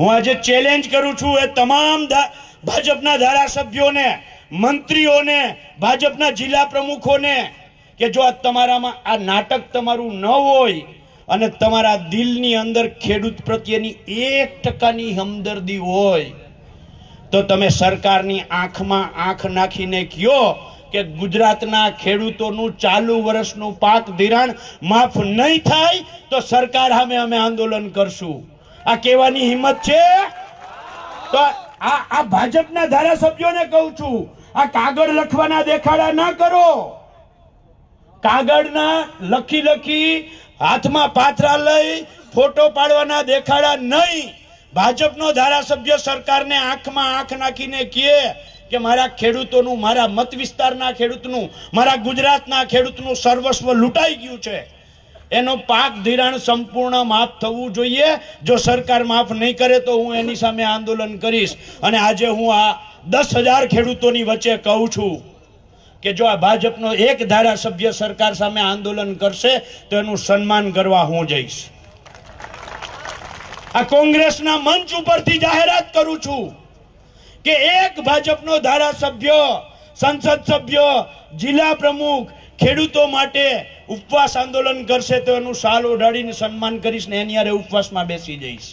હું આજે ચેલેન્જ કરું છું એ તમામ ભાજપના ધારાસભ્યોને, મંત્રીઓને, ભાજપના જિલ્લા પ્રમુખોને કે જો આ તમારામાં આ નાટક તમારું ન હોય અને તમારા દિલની અંદર ખેડૂત પ્રત્યેની એક ટકાની હમદર્દી હોય, તો તમે સરકારની આંખમાં આંખ નાખીને કયો કે ગુજરાતના ખેડૂતોનું ચાલુ વર્ષનું પાક ધિરાણ માફ નહીં થાય તો સરકાર સામે અમે આંદોલન કરશું. આ કહેવાની હિંમત છે? તો આ આ ભાજપના ધારાસભ્યોને કહું છું, આ કાગળ લખવાના દેખાડા ના કરો. કાગળના લખી લખી હાથમાં પાથરા લઈ ફોટો પાડવાના દેખાડા નહીં. ભાજપનો ધારાસભ્ય સરકારને આંખમાં આંખ નાખીને કહે કે મારા ખેડૂતોનું, મારા મત વિસ્તારના ખેડૂતનું, મારા ગુજરાતના ખેડૂતનું સર્વસ્વ લૂંટાઈ ગયું છે. એનો પાક ધિરાણ સંપૂર્ણ માફ થવું જોઈએ. જો સરકાર માફ નહીં કરે તો હું એની સામે આંદોલન કરીશ. અને આજે હું આ દસ હજાર ખેડૂતોની વચ્ચે કહું છું કે જો આ ભાજપનો એક ધારાસભ્ય સરકાર સામે આંદોલન કરશે તો એનું સન્માન કરવા હું જઈશ. આ કોંગ્રેસના મંચ ઉપરથી જાહેરાત કરું છું કે એક ભાજપનો ધારાસભ્ય, સંસદ સભ્ય, જિલ્લા પ્રમુખ ખેડૂતો માટે ઉપવાસ આંદોલન કરશે તો એનું સાલ ઓઢાડીને સન્માન કરીશ ને એની યારે ઉપવાસમાં બેસી જઈશ.